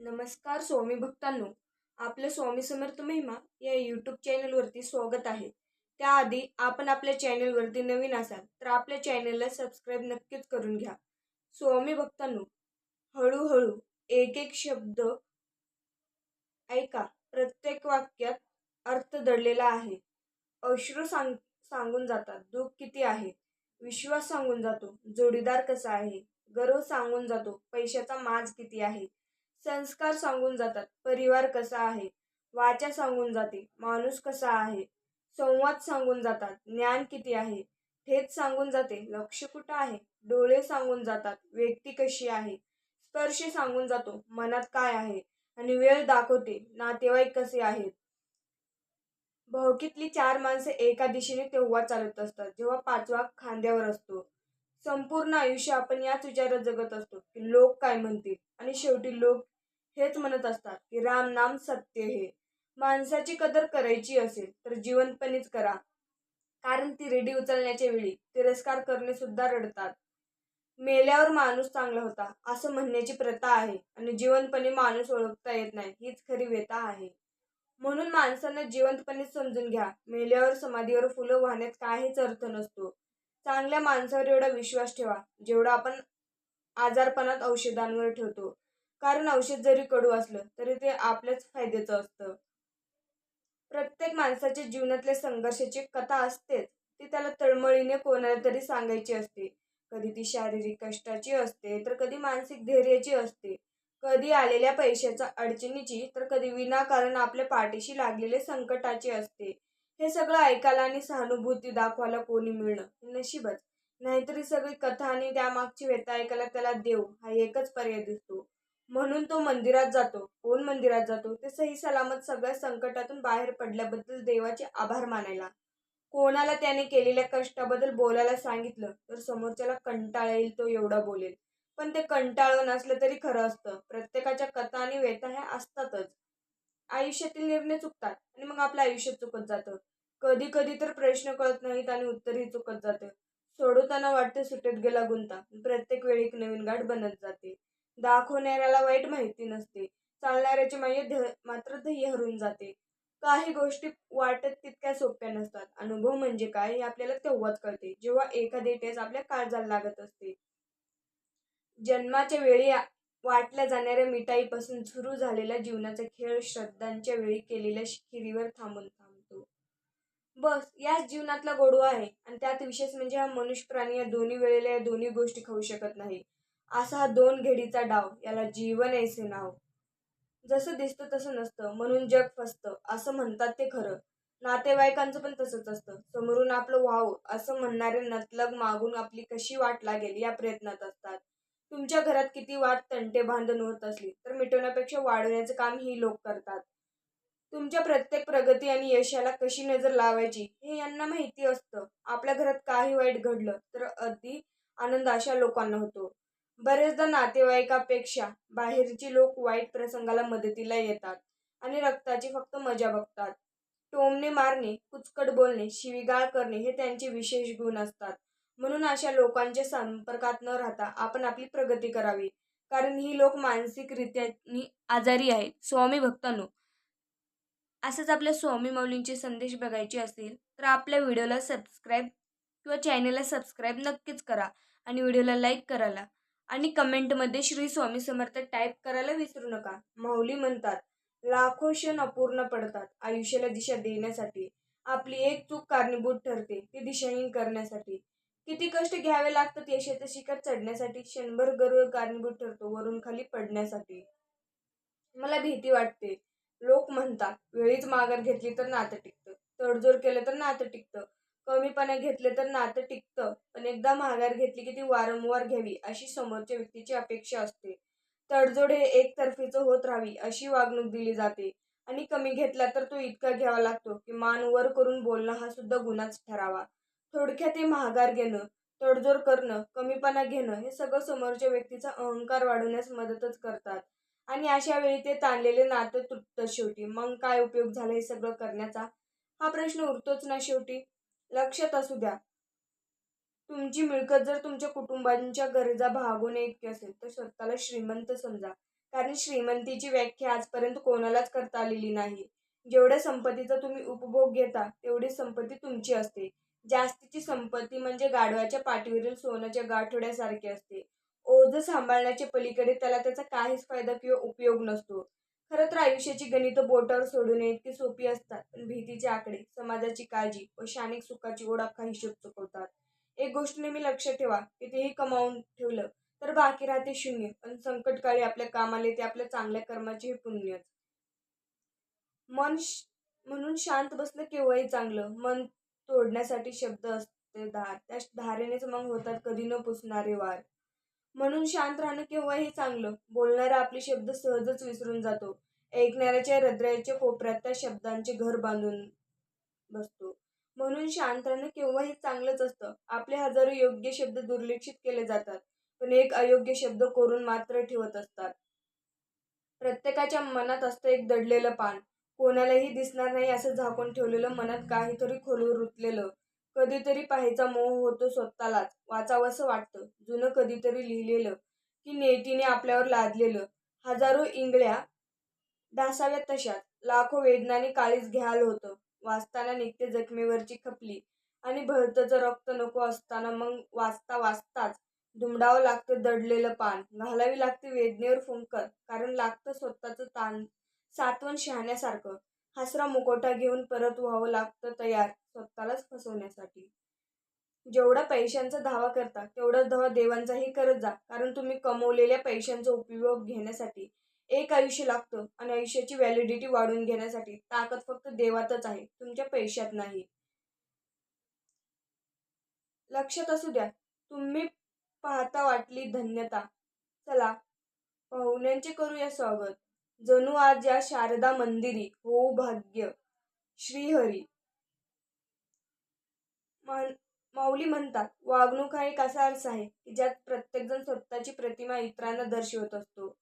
नमस्कार स्वामी भक्तांनो आपलं स्वामी समर्थ महिमा या यूट्यूब चॅनलवरती स्वागत आहे. त्याआधी आपण आपल्या चॅनलवरती नवीन असाल तर आपल्या चॅनलला सबस्क्राईब नक्कीच करून घ्या. स्वामी भक्तांनो हळूहळू एक एक शब्द ऐका. प्रत्येक वाक्यात अर्थ दडलेला आहे. अश्रू सांग सांगून जातात. दुःख किती आहे? विश्वास सांगून जातो. जोडीदार कसा आहे? गर्व सांगून जातो. पैशाचा माज किती आहे? संस्कार सांगून जातात. परिवार कसा आहे? वाचा सांगून जाते. माणूस कसा आहे? संवाद सांगून जातात. ज्ञान किती आहे? ठेच सांगून जाते. लक्ष कुठं आहे? डोळे सांगून जातात. व्यक्ती कशी आहे? स्पर्श सांगून जातो. मनात काय आहे? आणि वेळ दाखवते. नातेवाईक कसे आहेत? भावकीतली चार माणसे एका दिशेने तेव्हा चालत असतात. जेव्हा पाचवा खांद्यावर असतो. संपूर्ण आयुष्य आपण याच विचारात जगत असतो की लोक काय म्हणतील? आणि शेवटी लोक हेच म्हणत असतात की राम नाम सत्य हे. माणसाची कदर करायची असेल तर जीवनपणीच करा. कारण ती रेडी उचलण्याच्या वेळी तिरस्कार करणे सुद्धा रडतात. मेल्यावर माणूस चांगला होता असं म्हणण्याची प्रथा आहे आणि जिवंतपणे माणूस ओळखता येत नाही हीच खरी व्यथा आहे. म्हणून माणसांना जिवंतपणे समजून घ्या. मेल्यावर समाधीवर फुलं वाहण्यात काहीच अर्थ नसतो. चांगल्या माणसावर एवढा विश्वास ठेवा जेवढा आपण आजारपणात औषधांवर ठेवतो. कारण औषध जरी कडू असलं तरी ते आपल्याच फायद्याचं असतं. प्रत्येक माणसाच्या जीवनातल्या संघर्षाची कथा असतेच. ती त्याला तळमळीने कोणाला तरी सांगायची असते. कधी ती शारीरिक कष्टाची असते तर कधी मानसिक धैर्याची असते. कधी आलेल्या पैशाच्या अडचणीची तर कधी विनाकारण आपल्या पाठीशी लागलेले संकटाची असते. हे सगळं ऐकायला आणि सहानुभूती दाखवायला कोणी मिळणं नशीबच. नाहीतरी सगळी कथा आणि त्यामागची व्यथा ऐकायला त्याला देव हा एकच पर्याय दिसतो. म्हणून तो मंदिरात जातो. कोण मंदिरात जातो? ते सही सलामत सगळ्या संकटातून बाहेर पडल्याबद्दल देवाचे आभार मानायला. कोणाला त्याने केलेल्या कष्टाबद्दल बोलायला सांगितलं तर समोरच्याला कंटाळा येईल तो एवढा बोलेल. पण ते कंटाळ नसलं तरी खरं असतं. प्रत्येकाच्या कथा आणि व्यथा ह्या असतातच. आयुष्यातील निर्णय चुकतात आणि मग आपलं आयुष्य चुकत जातं. कधी कधी तर प्रश्न कळत नाहीत आणि उत्तरही चुकत जातं. सोडवताना वाटते सुटेत गेला गुंता. प्रत्येक वेळी एक नवीन गाठ बनत जाते. दाखवणाऱ्याला वाईट माहिती नसते. चालणाऱ्याची म्हणजे मात्र ध्येय हरून जाते. काही गोष्टी वाटत तितक्या सोप्या नसतात. अनुभव म्हणजे काय हे आपल्याला तेव्हाच कळते जेव्हा एखादी टेस आपल्या काळजाला लागत असते. जन्माच्या वेळी वाटल्या जाणाऱ्या मिठाईपासून सुरू झालेला जीवनाचा खेळ श्रद्धांच्या वेळी केलेल्या शिखिरीवर थांबून थांबतो. बस याच जीवनातला गोडवा आहे. आणि त्यात विशेष म्हणजे हा मनुष्य प्राणी या दोन्ही वेळेला या दोन्ही गोष्टी खाऊ शकत नाही. असा हा दोन घेडीचा डाव याला जीवन ऐसे नाव. जसं दिसतं तसं नसतं म्हणून जग फसतं असं म्हणतात ते खरं. नातेवाईकांचं पण तसंच असतं. समोरून आपलं व्हावं असं म्हणणारे नतलग मागून आपली कशी वाट लागेल या प्रयत्नात असतात. तुमच्या घरात किती वाट तंटे बांधण होत असली तर मिटवण्यापेक्षा वाढवण्याचं काम ही लोक करतात. तुमच्या प्रत्येक प्रगती आणि यशाला कशी नजर लावायची हे यांना माहिती असतं. आपल्या घरात काही वाईट घडलं तर अति आनंद अशा लोकांना होतो. बरेचदा नातेवाईकापेक्षा बाहेरची लोक वाईट प्रसंगाला मदतीला येतात आणि रक्ताची फक्त मजा बघतात. टोमने मारणे कुचकट बोलणे शिवीगाळ करणे हे त्यांचे विशेष गुण असतात. म्हणून अशा लोकांच्या संपर्कात न राहता आपण आपली प्रगती करावी. कारण ही लोक मानसिकरित्या आजारी आहेत. स्वामी भक्तांनो असंच आपल्या स्वामी मौलींचे संदेश बघायचे असतील तर आपल्या व्हिडिओला सबस्क्राईब किंवा चॅनलला सबस्क्राईब नक्कीच करा आणि व्हिडिओला लाईक करायला आणि कमेंटमध्ये श्री स्वामी समर्थ टाईप करायला विसरू नका. माऊली म्हणतात लाखो क्षण अपूर्ण पडतात आयुष्याला दिशा देण्यासाठी. आपली एक चूक कारणीभूत ठरते ती दिशाहीन करण्यासाठी. किती कष्ट घ्यावे लागतात यशाचं शिखर चढण्यासाठी? क्षणभर गर्व कारणीभूत ठरतो वरून खाली पडण्यासाठी. मला भीती वाटते. लोक म्हणतात वेळीच माघार घेतली तर नातं टिकतं. तडजोड केलं तर नातं टिकतं. कमीपणा घेतले तर नातं टिकतं पण एकदा माघार घेतली की ती वारंवार घ्यावी अशी समोरच्या व्यक्तीची अपेक्षा असते. तडजोड हे एकतर्फीचं होत राहावी अशी वागणूक दिली जाते. आणि कमी घेतला तर तो इतका घ्यावा लागतो की मान वर करून बोलणं हा सुद्धा गुन्हाच ठरावा. थोडक्यात हे महागार घेणं तडजोड करणं कमीपणा घेणं हे सगळं समोरच्या व्यक्तीचा अहंकार वाढवण्यास मदतच करतात. आणि अशा वेळी ते ताणलेले नातं तुटतं शेवटी. मग काय उपयोग झाला हे सगळं करण्याचा? हा प्रश्न उरतोच ना शेवटी? लक्षात असू द्या. तुमची मिळकत जर तुमच्या कुटुंबांच्या गरजा भागवणे इतकी असेल तर स्वतःला श्रीमंत समजा. कारण श्रीमंतीची व्याख्या आजपर्यंत कोणालाच करता आलेली नाही. जेवढ्या संपत्तीचा तुम्ही उपभोग घेता तेवढी संपत्ती तुमची असते. जास्तीची संपत्ती म्हणजे गाढवाच्या पाठीवरील सोन्याच्या गाठोड्यासारखी असते. ओझ सांभाळण्याच्या पलीकडे त्याला त्याचा काहीच फायदा किंवा उपयोग नसतो. खरं तर आयुष्याची गणित बोटावर सोडून इतकी सोपी असतात पण भीतीचे आकडे समाजाची काळजी व शानिक सुखाची ओढ अख्खा हिशोब चुकवतात. एक गोष्ट नेहमी लक्षात ठेवा कितीही कमावून ठेवलं तर बाकी राहते शून्य पण संकटकाळी आपल्या कामाले ते आपल्या चांगल्या कर्माचे हे पुण्यच. मन म्हणून शांत बसलं केव्हाही चांगलं मन तोडण्यासाठी शब्द असते धार त्या धारेनेच मग होतात कधी न पुसणारे वार. म्हणून शांत राहणं केव्हाही चांगलं. बोलणारा आपले शब्द सहजच विसरून जातो. ऐकणाऱ्याच्या हृदयाच्या कोपऱ्यात त्या शब्दांचे घर बांधून बसतो. म्हणून शांत राहणं केव्हाही चांगलंच असतं. आपले हजारो योग्य शब्द दुर्लक्षित केले जातात पण एक अयोग्य शब्द करून मात्र ठेवत असतात. प्रत्येकाच्या मनात असतं एक दडलेलं पान. कोणालाही दिसणार नाही असं झाकून ठेवलेलं मनात काहीतरी खोलवर रुतलेलं. कधीतरी पाहायचा मोह होतो स्वतःलाच. वाचावंसं वाटतं. जुनं कधीतरी लिहिलेलं की नेटीने आपल्यावर लादलेलं. हजारो इंगळ्या डासाव्या तशात. लाखो वेदनाने काळीच घ्याल होतं. वाचताना निघते जखमेवरची खपली. आणि भरतचं रक्त नको असताना मग वाचता वाचताच दुमडावं लागतं दडलेलं पान. घालावी लागते वेदनेवर फुंकर. कारण लागतं स्वतःचं ताण सातवण शहाण्यासारखं. हासरा मुकोटा घेऊन परत व्हावं लागतं तयार. स्वतःलाच फसवण्यासाठी. जेवढा पैशांचा धावा करता तेवढाच धावा देवांचाही करत जा. कारण तुम्ही कमवलेल्या पैशांचा उपयोग घेण्यासाठी एक आयुष्य लागतं आणि आयुष्याची व्हॅलिडिटी वाढून घेण्यासाठी ताकद फक्त देवातच आहे तुमच्या पैशात नाही. लक्षात असू द्या तुम्ही पाहता वाटली धन्यता. चला पाहुण्यांचे करूया स्वागत. जणू आज या शारदा मंदिरी हो भाग्य. श्रीहरी. माऊली म्हणतात वागणूक हा एक असा अर्थ आहे की ज्यात प्रत्येकजण स्वतःची प्रतिमा इतरांना दर्शवत असतो.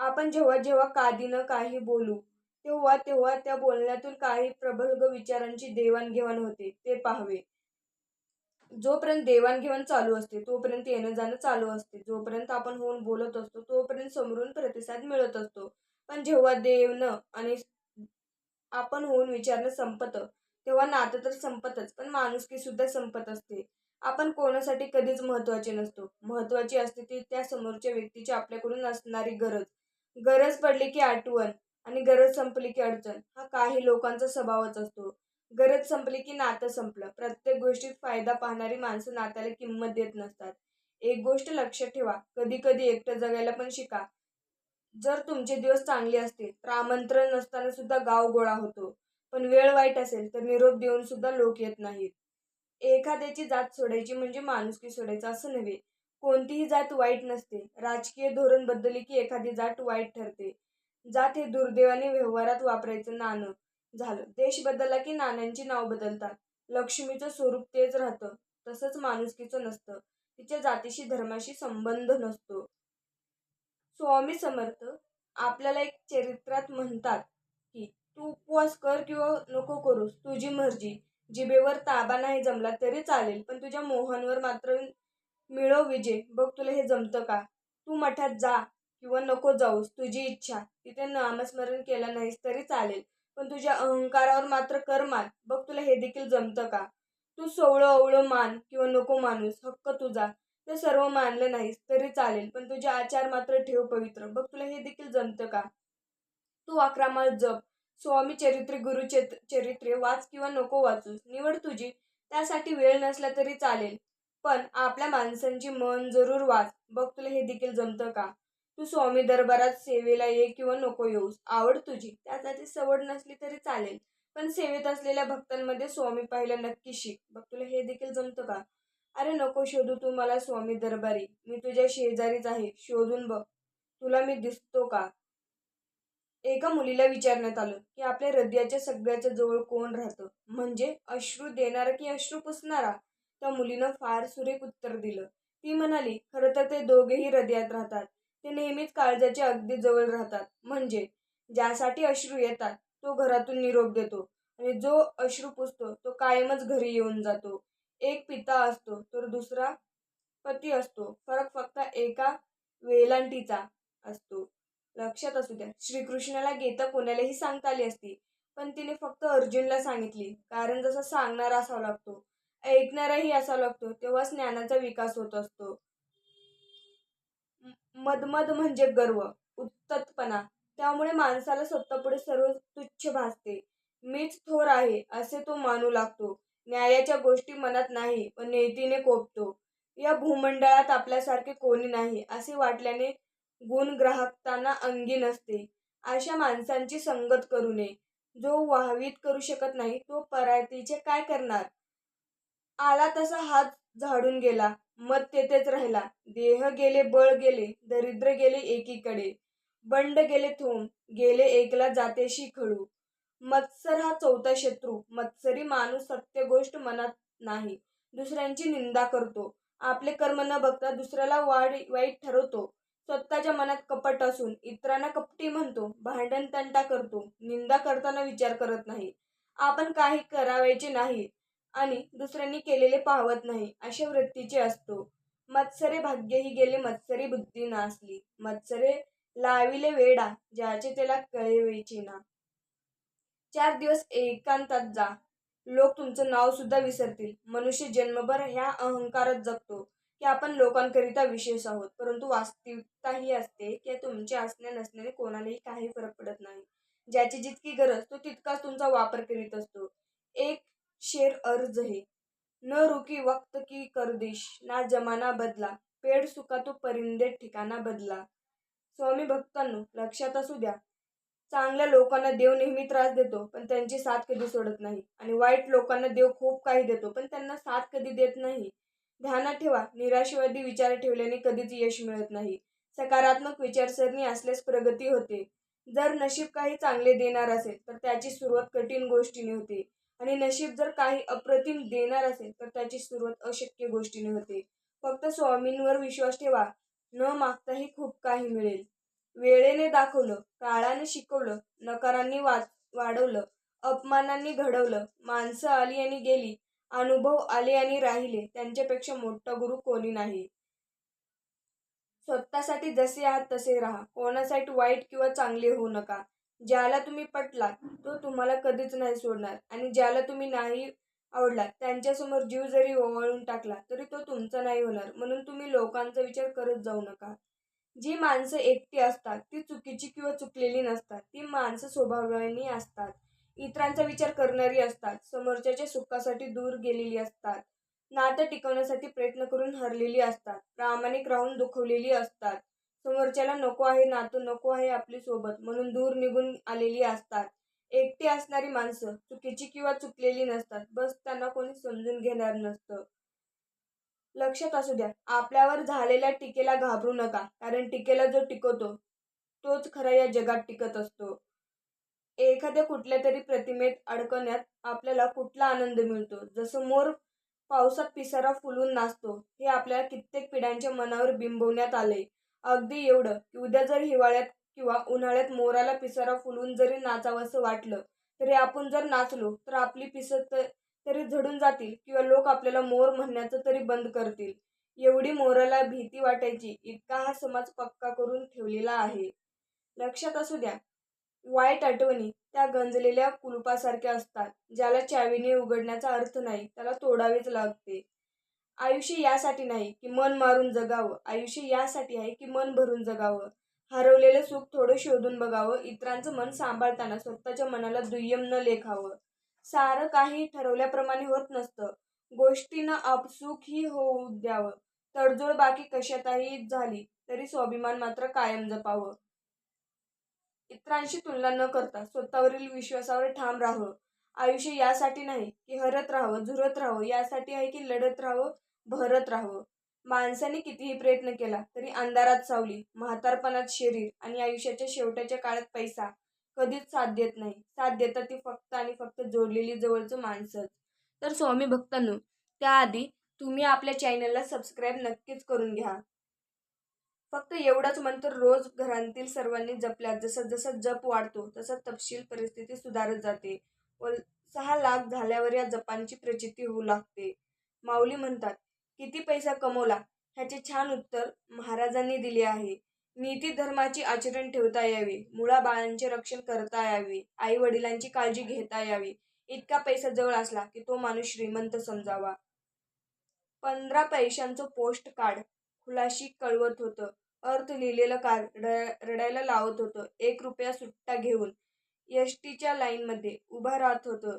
आपण जेव्हा जेव्हा कादीनं काही बोलू तेव्हा तेव्हा त्या बोलण्यातून काही प्रबलग विचारांची देवाणघेवाण होते ते पाहावे. जोपर्यंत देवाणघेवाण चालू असते तोपर्यंत येणं जाणं चालू असते. जोपर्यंत आपण होऊन बोलत असतो तोपर्यंत समोरून प्रतिसाद मिळत असतो. पण जेव्हा देवनं आणि आपण होऊन विचारणं संपतं तेव्हा नातं तर संपतच पण माणुसकी सुद्धा संपत असते. आपण कोणासाठी कधीच महत्त्वाचे नसतो. महत्वाची असते ती त्या समोरच्या व्यक्तीची आपल्याकडून असणारी गरज. गरज पडली की आठवण आणि गरज संपली की अडचण. हा काही लोकांचा स्वभावच असतो. गरज संपली की नातं संपलं. प्रत्येक गोष्टीत फायदा पाहणारी माणसं नात्याला किंमत देत नसतात. एक गोष्ट लक्षात ठेवा. कधी कधी एकटं जगायला पण शिका. जर तुमचे दिवस चांगले असतील तर आमंत्रण नसताना सुद्धा गाव गोळा होतो. पण वेळ वाईट असेल तर निरोप देऊन सुद्धा लोक येत नाहीत. एखाद्याची जात सोडायची म्हणजे माणुसकी सोडायचं असं नव्हे. कोणतीही जात वाईट नसते. राजकीय धोरण बदलले की एखादी जात वाईट ठरते. जात हे दुर्दैवाने व्यवहारात वापरायचं नाणं झालं. देश बदलला की नाण्यांची नाव बदलतात. लक्ष्मीचं स्वरूप तेच राहतं. तसंच माणुसकीचं नसतं. तिच्या जातीशी धर्माशी संबंध नसतो. स्वामी समर्थ आपल्याला एक चरित्रात म्हणतात तू उपवास कर किंवा नको करूस. तुझी मर्जी. जिभेवर ताबा नाही जमला तरी चालेल पण तुझ्या मोहनवर मात्र मिळव विजय. बघ तुला हे जमतं का? तू मठात जा किंवा नको जाऊस. तुझी इच्छा. तिथे नामस्मरण केलं नाहीस तरी चालेल पण तुझ्या अहंकारावर मात्र कर मान बघ तुला हे देखील जमतं का? तू सोवळं ओवळं मान किंवा नको माणूस हक्क तुझा. ते सर्व मानलं नाहीस तरी चालेल पण तुझे आचार मात्र ठेव पवित्र. बघ तुला हे देखील जमतं का? तू अकरामाळ जप. स्वामी चरित्रे गुरु चरित्रे वाच किंवा नको वाचूस निवड तुझी. त्यासाठी वेळ नसला तरी चालेल. पण आपल्या माणसांची मन जरूर वाच. बघ तुला हे देखील जमतं का? तू स्वामी दरबारात सेवेला ये किंवा नको येऊस. आवड तुझी. त्यासाठी सवड नसली तरी चालेल. पण सेवेत असलेल्या भक्तांमध्ये स्वामी पाहिलं नक्की शिक. बघ तुला हे देखील जमतं का? अरे नको शोधू तू मला स्वामी दरबारी. मी तुझ्या शेजारीच आहे. शोधून बघ. तुला मी दिसतो का? एका मुलीला विचारण्यात आलं की आपल्या हृदयाच्या सगळ्याच्या जवळ कोण राहतं? म्हणजे अश्रू देणारा की अश्रू पुसणारा? त्या मुलीनं फार सुरेख उत्तर दिलं. ती म्हणाली खरं तर ते दोघेही हृदयात राहतात. ते नेहमीच काळजाच्या अगदी जवळ राहतात. म्हणजे ज्यासाठी अश्रू येतात तो घरातून निरोप देतो. आणि जो अश्रू पुसतो तो कायमच घरी येऊन जातो. एक पिता असतो तर दुसरा पती असतो. फरक फक्त एका वेलांटीचा असतो. लक्षात असू द्या. श्रीकृष्णाला गीता कोणालाही सांगता आली असती पण तिने फक्त अर्जुनला सांगितली. कारण जसा सांगणारा असावा लागतो ऐकणाराही असावा लागतो तेव्हाच ज्ञानाचा विकास होत असतो. मदमद म्हणजे गर्व उत्तटपणा त्यामुळे माणसाला स्वतःपुढे सर्व तुच्छ भासते. मीच थोर आहे असे तो मानू लागतो. न्यायाच्या गोष्टी मनात नाही पण नेतीने कोपतो. या भूमंडळात आपल्यासारखे कोणी नाही असे वाटल्याने गुण ग्राहकताना अंगी नसते. अशा माणसांची संगत करू नये. जो वाहवीत करू शकत नाही तो परातीचे काय करणार? आला तसा हात झाडून गेला. मत तेथेच राहिला. देह गेले बळ गेले दरिद्र गेले एकीकडे. बंड गेले थोम गेले एकला जातेशी खळू. मत्सर हा चौथा शत्रू. मत्सरी माणूस सत्य गोष्ट मनात नाही. दुसऱ्यांची निंदा करतो. आपले कर्म न बघता दुसऱ्याला वाढ वाईट ठरवतो. स्वतःच्या मनात कपट असून इतरांना कपटी म्हणतो भांडण तंटा करतो निंदा करताना विचार करत नाही. आपण काही करावायचे नाही आणि दुसऱ्यांनी केलेले पाहवत नाही अशा वृत्तीचे असतो. मत्सरे भाग्यही गेले मत्सरी बुद्धी नासली. मत्सरे लाविले वेडा ज्याचे त्याला कळवायचे ना. चार दिवस एकांतात जा. लोक तुमचं नाव सुद्धा विसरतील. मनुष्य जन्मभर ह्या अहंकारात जगतो. की आपण लोकांकरिता विशेष आहोत. परंतु वास्तविकता ही असते की तुमचे असण्या नसण्याने कोणालाही काही फरक पडत नाही. ज्याची जितकी गरज तो तितकाच तुमचा वापर करीत असतो. एक शेर अर्ज हे न रुकी वक्त की करदिश ना जमाना बदला. पेड सुका तो परिंदे ठिकाणा बदला. स्वामी भक्तांनो लक्षात असू द्या. चांगल्या लोकांना देव नेहमी त्रास देतो पण त्यांची साथ कधी सोडत नाही. आणि वाईट लोकांना देव खूप काही देतो पण त्यांना साथ कधी देत नाही. ध्यानात ठेवा. निराशावादी विचार ठेवल्याने कधीच यश मिळत नाही. सकारात्मक विचारसरणी असल्यास प्रगती होते. जर नशीब काही चांगले देणार असेल तर त्याची सुरुवात कठीण गोष्टीने होते. आणि नशीब जर काही अप्रतिम देणार असेल तर त्याची सुरुवात अशक्य गोष्टीने होते. फक्त स्वामींवर विश्वास ठेवा. न मागताही खूप काही मिळेल. वेळेने दाखवलं काळाने शिकवलं नकारांनी वा वाढवलं अपमानांनी घडवलं माणसं आली आणि गेली अनुभव आले आणि राहिले. त्यांच्यापेक्षा मोठा गुरु कोणी नाही. स्वतःसाठी जसे आहात तसे राहा. कोणासाठी वाईट किंवा चांगले होऊ नका. ज्याला तुम्ही पटलात तो तुम्हाला कधीच नाही सोडणार. आणि ज्याला तुम्ही नाही आवडलात त्यांच्यासमोर जीव जरी ओवाळून टाकला तरी तो तुमचा नाही होणार. म्हणून तुम्ही लोकांचा विचार करत जाऊ नका. जी माणसं एकटी असतात ती चुकीची किंवा चुकलेली नसतात. ती माणसं स्वभावाने असतात. इतरांचा विचार करणारी असतात. समोरच्याच्या सुखासाठी दूर गेलेली असतात. नातं टिकवण्यासाठी प्रयत्न करून हरलेली असतात. प्रामाणिक राहून दुखवलेली असतात. समोरच्याला नको आहे नातं नको आहे आपली सोबत म्हणून दूर निघून आलेली असतात. एकटी असणारी माणसं चुकीची किंवा चुकलेली नसतात. बस त्यांना कोणी समजून घेणार नसतं. लक्षात असू द्या आपल्यावर झालेल्या टीकेला घाबरू नका. कारण टीकेला जो टिकवतो तोच खरा या जगात टिकत असतो. एखाद्या कुठल्या तरी प्रतिमेत अडकण्यात आपल्याला कुठला आनंद मिळतो? जसं मोर पावसात पिसारा फुलून नाचतो हे आपल्याला कित्येक पिढ्यांच्या मनावर बिंबवण्यात आले अगदी एवढं की उद्या जर हिवाळ्यात किंवा उन्हाळ्यात मोराला पिसारा फुलून जरी नाचावंसं वाटलं तरी आपण जर नाचलो तर आपली पिसत तरी झडून जातील किंवा लोक आपल्याला मोर म्हणण्याचं तरी बंद करतील. एवढी मोराला भीती वाटायची इतका हा समाज पक्का करून ठेवलेला आहे. लक्षात असू द्या वाईट आठवणी त्या गंजलेल्या कुलुपासारख्या असतात ज्याला चावीने उघडण्याचा अर्थ नाही त्याला तोडावेच लागते. आयुष्य यासाठी नाही की मन मारून जगावं आयुष्य यासाठी आहे की मन भरून जगावं. हरवलेलं सुख थोडं शोधून बघावं इतरांचं मन सांभाळताना स्वतःच्या मनाला दुय्यम न लेखावं. सारं काही ठरवल्याप्रमाणे होत नसतं. गोष्टीनं आपसुख ही होऊ द्यावं. तडजोड बाकी कशातही झाली तरी स्वाभिमान मात्र कायम जपावं. इतरांशी तुलना न करता स्वतःवरील विश्वासावर ठाम राहावं. आयुष्य यासाठी नाही की हरत राहावं झुरत राहावं. यासाठी आहे की लढत राहावं भरत राहावं. माणसाने कितीही प्रयत्न केला तरी अंधारात सावली म्हातारपणात शरीर आणि आयुष्याच्या शेवटाच्या काळात पैसा कधीच साथ देत नाही. साथ देतात ती फक्त आणि फक्त जोडलेली जवळचं माणसंच तर स्वामी भक्तांनो त्याआधी तुम्ही आपल्या चॅनलला सबस्क्राईब नक्कीच करून घ्या. फक्त एवढंच मंत्र रोज घरांतील सर्वांनी जपल्यात. जसं जसं जप वाढतो तसा तपशील परिस्थिती सुधारत जाते. व सहा लाख झाल्यावर या जपांची प्रचिती होऊ लागते. माऊली म्हणतात किती पैसा कमवला? ह्याचे छान उत्तर महाराजांनी दिले आहे. नीती धर्माची आचरण ठेवता यावी. मुलाबाळांचे रक्षण करता यावे. आई वडिलांची काळजी घेता यावी. इतका पैसा जवळ असला की तो माणूस श्रीमंत समजावा. पंधरा पैशांचं पोस्ट कार्ड खुलाशी कळवत होतं. अर्थ लिहिलेलं कार्ड रड- रडायला लावत होतं. एक रुपया सुट्टा घेऊन एस टीच्या लाईनमध्ये उभा राहत होतं.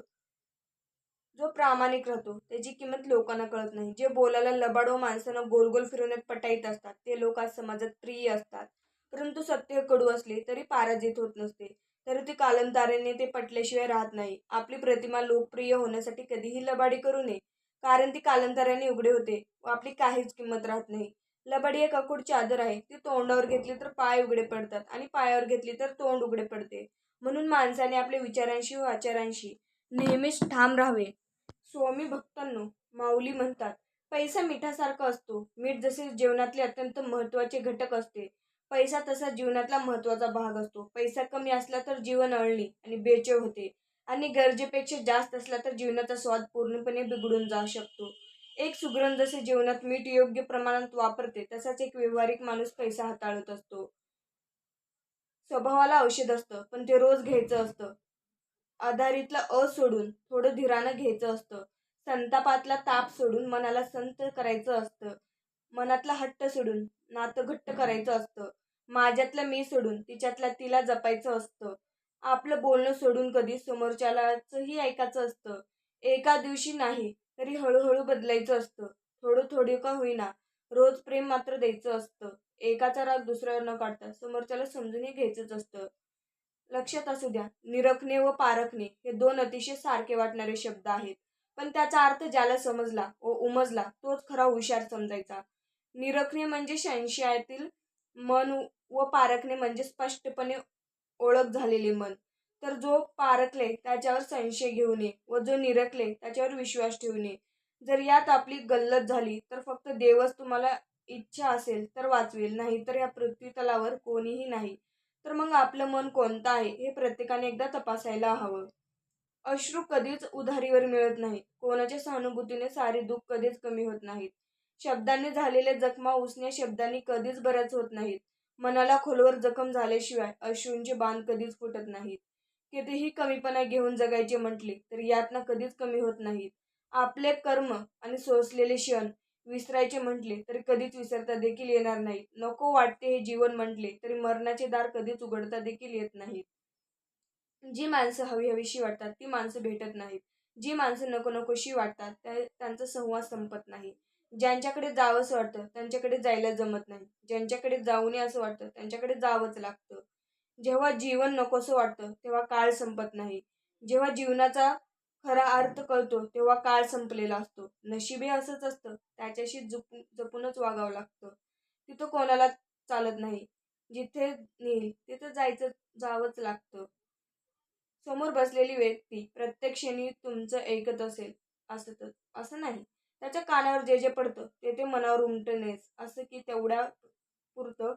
जो प्रामाणिक राहतो त्याची किंमत लोकांना कळत नाही. जे बोलायला लबाडो माणसानं गोल गोल फिरवण्यात पटाईत असतात. ते लोक आज समाजात प्रिय असतात. परंतु सत्य कडू असले तरी पराजित होत नसते. तरी ते कालंतारेने ते पटल्याशिवाय राहत नाही. आपली प्रतिमा लोकप्रिय होण्यासाठी कधीही लबाडी करू नये. कारण ती कालांतराने उघडे होते व आपली काहीच किंमत राहत नाही. लबाडी एक अकूड चादर आहे. ती तोंडावर घेतली तर पाय उघडे पडतात आणि पायावर घेतली तर तोंड उघडे पडते. म्हणून माणसाने आपल्या विचारांशी व आचारांशी नेहमीच ठाम राहावे. स्वामी भक्तांनो माऊली म्हणतात पैसा मिठासारखा असतो. मीठ जसे जीवनातले अत्यंत महत्त्वाचे घटक असते. पैसा तसा जीवनातला महत्त्वाचा भाग असतो. पैसा कमी असला तर जीवन अळणी आणि बेचव होते. आणि गरजेपेक्षा जास्त असला तर जीवनाचा स्वाद पूर्णपणे बिघडून जाऊ शकतो. एक सुगरण जसे जीवनात मीठ योग्य प्रमाणात वापरते. तसाच एक व्यावहारिक माणूस पैसा हाताळत असतो. स्वभावाला औषध असतं पण ते रोज घ्यायचं असतं. आधारितला अ सोडून थोडं धीरानं घ्यायचं असतं. संतापातला ताप सोडून मनाला संत करायचं असतं. मनातला हट्ट सोडून नातं घट्ट करायचं असतं. माझ्यातलं मी सोडून तिच्यातल्या तिला जपायचं असतं. आपलं बोलणं सोडून कधी समोरच्यालाचही ऐकायचं असतं. एका दिवशी नाही तरी हळूहळू बदलायचं असतं. थोडं थोडी का होईना रोज प्रेम मात्र द्यायचं असतं. एकाचा राग दुसऱ्यावर न काढता समोरच्याला समजूनही घ्यायचंच असतं. लक्षात असू द्या निरखणे व पारखणे हे दोन अतिशय सारखे वाटणारे शब्द आहेत. पण त्याचा अर्थ ज्याला समजला व उमजला तोच खरा हुशार समजायचा. निरखणे म्हणजे संशयातील मन व पारखणे म्हणजे स्पष्टपणे ओळख झालेले मन. तर जो पारखले त्याच्यावर संशय घेऊ नये व जो निरखले त्याच्यावर विश्वास ठेवू नये जर यात आपली गल्लत झाली तर फक्त देवच तुम्हाला इच्छा असेल तर वाचवेल. नाही तर या पृथ्वीतलावर कोणीही नाही. तर मग आपलं मन कोणतं आहे हे प्रत्येकाने एकदा तपासायला हवं. अश्रू कधीच उधारीवर मिळत नाही कोणाच्या सहानुभूतीने सारे दुःख कधीच कमी होत नाहीत. शब्दांनी झालेल्या जखमा उसण्या शब्दांनी कधीच बऱ्याच होत नाहीत. मनाला खोलवर जखम झाल्याशिवाय अश्रूंचे बांध कधीच फुटत नाहीत. कितीही कमीपणा घेऊन जगायचे म्हटले तर यातना कधीच कमी होत नाहीत. आपले कर्म आणि सोसलेले क्षण विसरायचे म्हटले तरी कधीच विसरता देखील येणार नाहीत. नको वाटते हे जीवन म्हटले तरी मरणाचे दार कधीच उघडता देखील येत नाहीत. जी माणसं हवी हवीशी वाटतात ती माणसं भेटत नाहीत. जी माणसं नको नकोशी वाटतात त्या त्यांचा संवाद संपत नाही. ज्यांच्याकडे जावंसं वाटतं त्यांच्याकडे जायला जमत नाही. ज्यांच्याकडे जाऊ नये असं वाटतं त्यांच्याकडे जावंच लागतं. जेव्हा जीवन नकोसं वाटतं तेव्हा काळ संपत नाही. जेव्हा जीवनाचा खरा अर्थ कळतो तेव्हा काळ संपलेला असतो. नशिबे असंच असतं. त्याच्याशी जप जपूनच वागावं लागतं. तिथं कोणाला चालत नाही. जिथे नेईल तिथं जायचं जावंच लागतं. समोर बसलेली व्यक्ती प्रत्येक क्षणी तुमचं ऐकत असेल असतच. असं नाही. त्याच्या कानावर जे जे पडतं ते ते मनावर उमटणेच. असं की तेवढ्या पुरतं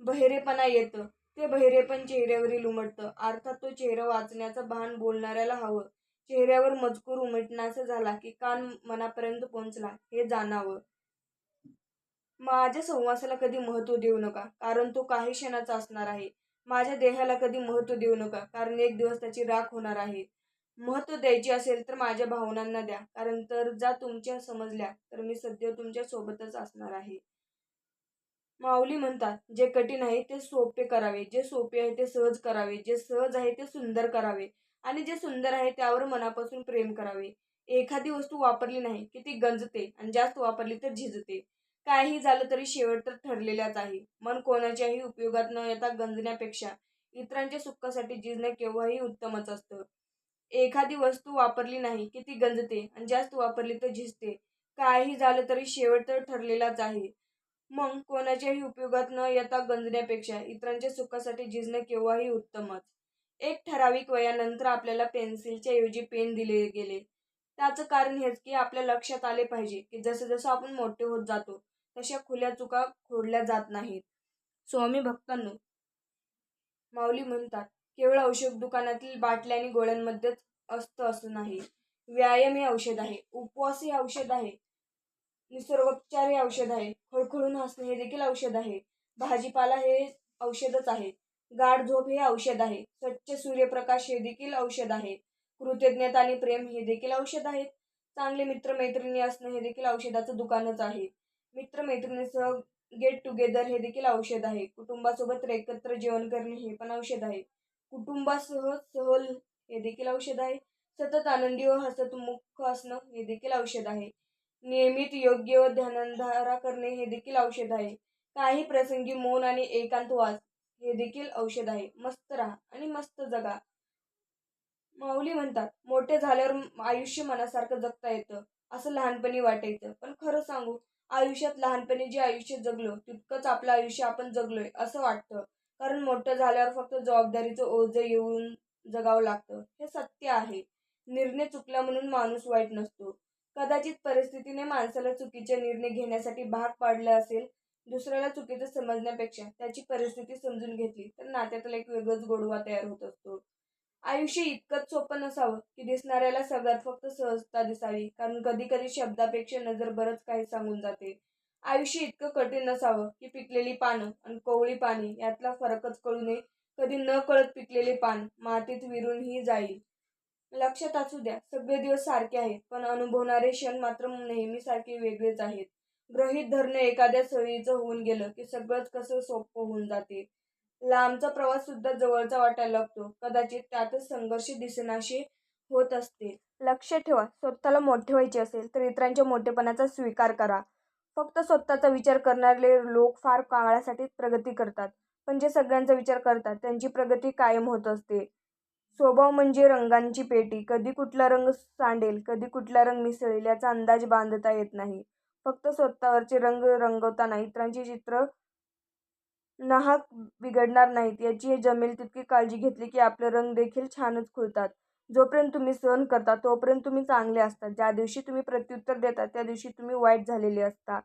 बहिरेपणा येतं. ते बहिरेपण चेहऱ्यावरील उमटतं. अर्थात तो चेहरा वाचण्याचं भान बोलणाऱ्याला हवं. चेहऱ्यावर मजकूर उमटण्याचा झाला की कान मनापर्यंत पोहोचला. हे जाणावं. माझ्या संवासाला कधी महत्त्व देऊ नका कारण तो काही क्षणाचा असणार आहे. माझ्या देहाला कधी महत्त्व देऊ नका कारण एक दिवस त्याची राख होणार आहे. महत्त्व द्यायची असेल तर माझ्या भावनांना द्या कारण तर जा तुमच्या समजल्या तर मी सध्या तुमच्या सोबतच असणार आहे. माऊली म्हणतात जे कठीण आहे ते सोपे करावे जे सोपे आहे ते सहज करावे जे सहज आहे ते सुंदर करावे आणि जे सुंदर आहे त्यावर मनापासून प्रेम करावे. एखादी वस्तू वापरली नाही की ती गंजते आणि जास्त वापरली तर झिजते. काही झालं तरी शेवट तर ठरलेलाच आहे. मन कोणाच्याही उपयोगात न येता गंजण्यापेक्षा इतरांच्या सुखासाठी झिजणं केव्हाही उत्तमच असतं. एखादी वस्तू वापरली नाही की ती गंजते आणि जास्त वापरली तर झिजते. काही झालं तरी शेवट तर ठरलेलाच आहे. मग कोणाच्याही उपयोगात न येता गंजण्यापेक्षा इतरांच्या सुखासाठी झिजणं केव्हाही उत्तमच. एक ठराविक वयानंतर आपल्याला पेन्सिलच्या ऐवजी पेन दिले गेले. त्याचं कारण हेच की आपल्या लक्षात आले पाहिजे की जसं जसं आपण मोठे होत जातो तशा खुल्या चुका खोडल्या जात नाहीत. स्वामी भक्तांनो माऊली म्हणतात केवळ औषध दुकानातील बाटल्या आणि गोळ्यांमध्येच असतं असं नाही. व्यायाम हे औषध आहे उपवास हे औषध आहे. निसर्गोपचार हे औषध आहे. खळखळून हसणे हे देखील औषध आहे. भाजीपाला हे औषधच आहे. गाढ झोप हे औषध आहे. स्वच्छ सूर्यप्रकाश हे देखील औषध आहे. कृतज्ञता आणि प्रेम हे देखील औषध आहेत. चांगले मित्रमैत्रिणी असणं हे देखील औषधाचं दुकानच आहे. मित्रमैत्रिणीसह गेट टुगेदर हे देखील औषध आहे. कुटुंबासोबत एकत्र जेवण करणे हे पण औषध आहे. कुटुंबासह सहल हे देखील औषध आहे. सतत आनंदी व हसतमुख असणं हे देखील औषध आहे. नियमित योग्य व ध्यानधारा करणे हे देखील औषध आहे. काही प्रसंगी मौन आणि एकांतवास हे देखील औषध आहे. मस्त राहा आणि मस्त जगा. माऊली म्हणतात मोठे झाल्यावर आयुष्य मनासारखं जगता येतं असं लहानपणी वाटायचं. पण खरं सांगू आयुष्यात लहानपणी जे आयुष्य जगलो तितकंच आपलं आयुष्य आपण जगलोय असं वाटतं. कारण मोठं झाल्यावर फक्त जबाबदारीचं ओझं येऊन जगावं लागतं. हे सत्य आहे. निर्णय चुकला म्हणून माणूस वाईट नसतो. कदाचित परिस्थितीने माणसाला चुकीचे निर्णय घेण्यासाठी भाग पाडलं असेल दुसऱ्याला चुकीचं समजण्यापेक्षा त्याची परिस्थिती समजून घेतली तर नात्यातला एक वेगळंच गोडवा तयार होत असतो. आयुष्य इतकंच सोपं नसावं की दिसणाऱ्याला सगळ्यात फक्त सहजता दिसावी कारण कधी कधी शब्दापेक्षा नजर बरंच काही सांगून जाते. आयुष्य इतकं कठीण नसावं की पिकलेली पानं आणि कोवळी पाणी यातला फरकच कळू नये. कधी न कळत पिकलेले पान मातीत विरूनही जाईल. लक्षात असू द्या सगळे दिवस सारखे आहेत पण अनुभवणारे क्षण मात्र नेहमीसारखे वेगळेच आहेत. ग्रहित धरणं एखाद्या सवयीचं होऊन गेलं की सगळंच कसं सोपं होऊन जाते. लांबचा प्रवास सुद्धा जवळचा वाटायला लागतो. कदाचित त्यातच संघर्ष दिसनाशी होत असते. लक्ष ठेवा स्वतःला मोठे व्हायचे असेल तर इतरांच्या मोठेपणाचा स्वीकार करा. फक्त स्वतःचा विचार करणारे लोक फार काळासाठी प्रगती करतात पण जे सगळ्यांचा विचार करतात त्यांची प्रगती कायम होत असते. स्वभाव म्हणजे रंगांची पेटी. कधी कुठला रंग सांडेल कधी कुठला रंग मिसळेल याचा अंदाज बांधता येत नाही. फक्त स्वतःवरचे रंग रंगवताना इतरांची चित्र नाहक बिघडणार नाहीत. याची जमेल तितकी काळजी घेतली की आपले रंग देखील छानच खुलतात. जोपर्यंत तुम्ही सहन करता तोपर्यंत तुम्ही चांगले असता. ज्या दिवशी तुम्ही प्रत्युत्तर देता त्या दिवशी तुम्ही वाईट झालेले असता.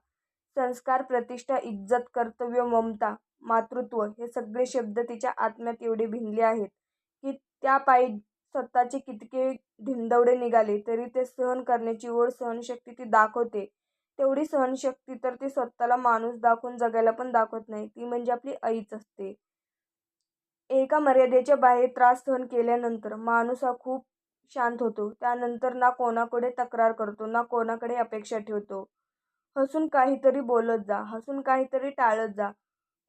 संस्कार प्रतिष्ठा इज्जत कर्तव्य ममता मातृत्व हे सगळे शब्द तिच्या आत्म्यात एवढे भिनले आहेत. त्या पायी स्वतःचे कितके धिंदवडे निघाले तरी ते सहन करण्याची ओढ सहनशक्ती ती दाखवते. तेवढी सहनशक्ती तर ती स्वतःला माणूस दाखवून जगायला पण दाखवत नाही ती म्हणजे आपली आईच असते. एका मर्यादेच्या बाहेर त्रास सहन केल्यानंतर माणूस हा खूप शांत होतो. त्यानंतर ना कोणाकडे तक्रार करतो ना कोणाकडे अपेक्षा ठेवतो. हसून काहीतरी बोलत जा हसून काहीतरी टाळत जा.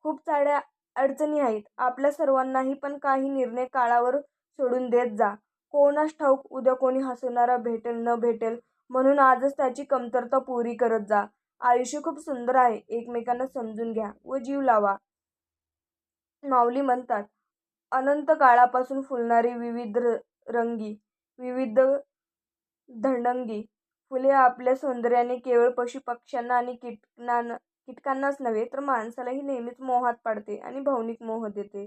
खूप साऱ्या अडचणी आहेत. आपल्या सर्वांनाही पण काही निर्णय काळावर सोडून देत जा. कोणास ठाऊक उद्या कोणी हसवणारा भेटेल न भेटेल म्हणून आजच त्याची कमतरता पुरी करत जा. आयुष्य खूप सुंदर आहे एकमेकांना समजून घ्या व जीव लावा. माऊली म्हणतात अनंत काळापासून फुलणारी विविध रंगी विविध धडंगी फुले आपल्या सौंदर्याने केवळ पशुपक्ष्यांना आणि कीटकांना कीटकांनाच नव्हे तर माणसालाही नेहमीच मोहात पाडते आणि भावनिक मोह देते.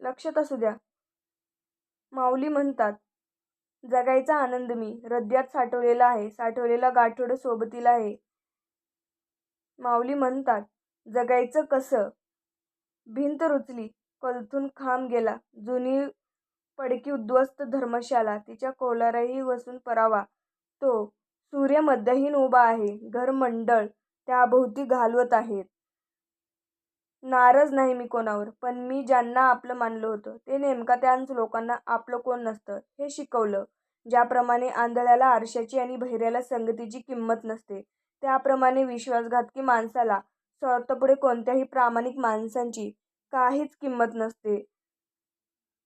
लक्षात असू द्या. माऊली म्हणतात जगायचा आनंद मी हृदयात साठवलेला आहे साठवलेला गाठोड सोबतीला आहे. माऊली म्हणतात जगायचं कसं? भिंत रुचली कलथून खांब गेला. जुनी पडकी उद्ध्वस्त धर्मशाला तिच्या कोलाराही वसून परावा. तो सूर्य मध्यहीन उभा आहे घर मंडळ त्याभोवती घालवत आहेत. नाराज नाही मी कोणावर पण मी ज्यांना आपलं मानलं होतं ते नेमका त्याच लोकांना आपलं कोण नसतं हे शिकवलं. ज्याप्रमाणे आंधळ्याला आरशाची आणि बहिऱ्याला संगतीची किंमत नसते त्याप्रमाणे विश्वासघातकी माणसाला स्वार्थपुढे कोणत्याही प्रामाणिक माणसांची काहीच किंमत नसते.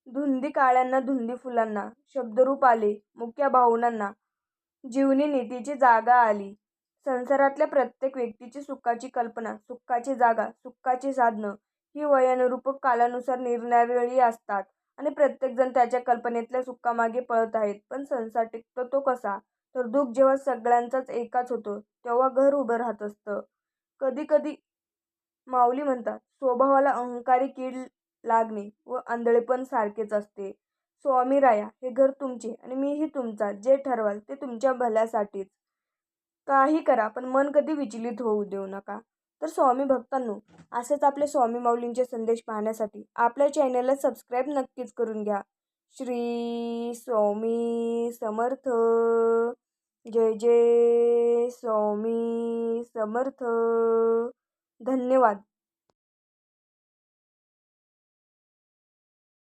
धुंदी काळ्यांना धुंदी फुलांना शब्दरूप आले मुख्या भावनांना जीवनी नीतीची जागा आली. संसारातल्या प्रत्येक व्यक्तीची सुखाची कल्पना सुखाची जागा सुखाची साधनं ही वयानुरूप कालानुसार निरनिराळी असतात आणि प्रत्येकजण त्याच्या कल्पनेतल्या सुखामागे पळत आहेत. पण संसार टिकतो तो कसा? तर दुःख जेव्हा सगळ्यांचाच एकाच होतो तेव्हा घर उभं राहत असतं. कधी कधी माऊली म्हणतात स्वभावाला अहंकारी कीड लागणे व आंधळेपण सारखेच असते. स्वामी राया हे घर तुमचे आणि मीही तुमचा जे ठरवाल ते तुमच्या भल्यासाठीच. काही करा पण मन कधी विचलित होऊ देऊ नका. तर स्वामी भक्तांनो असेच आपले स्वामी माऊलींचे संदेश पाहण्यासाठी आपल्या चॅनलला सबस्क्राईब नक्कीच करून घ्या. श्री स्वामी समर्थ. जय जय स्वामी समर्थ. धन्यवाद.